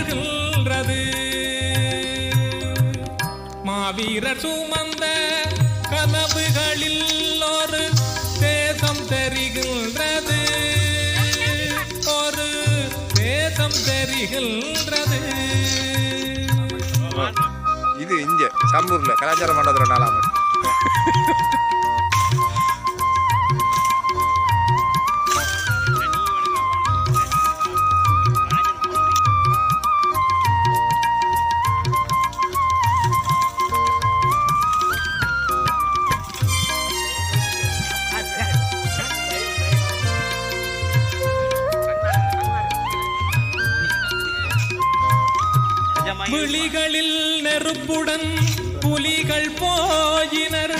மலர்கின்றது மாவீரர் சுமந்த கனவுகளில் ஒரு தேசம் தெரிகின்றது. ஒரு தேசம் தெரிகின்றது. இது இங்க சம்பூர்ல கலாச்சார மண்டபத்துல நாலாம் விழிகளில் நெருப்புடன் புலிகள் போயினர்.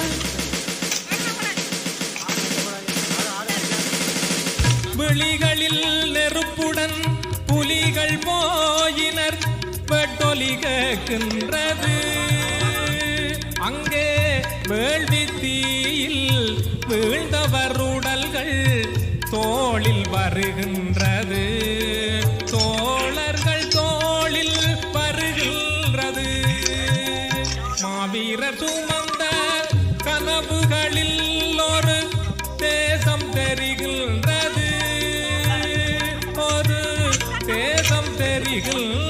விழிகளில் நெருப்புடன் புலிகள் போயினர். வெட்டொலி கேட்கின்றது. அங்கே வேள்வி தீயில் வீழ்ந்தவர் உடல்கள் தோளில் வருகின்றது. மாவீரர் சுமந்த கனவுகளில் ஒரு தேசம் தெரிகின்றது. ஒரு தேசம் தெரிகின்ற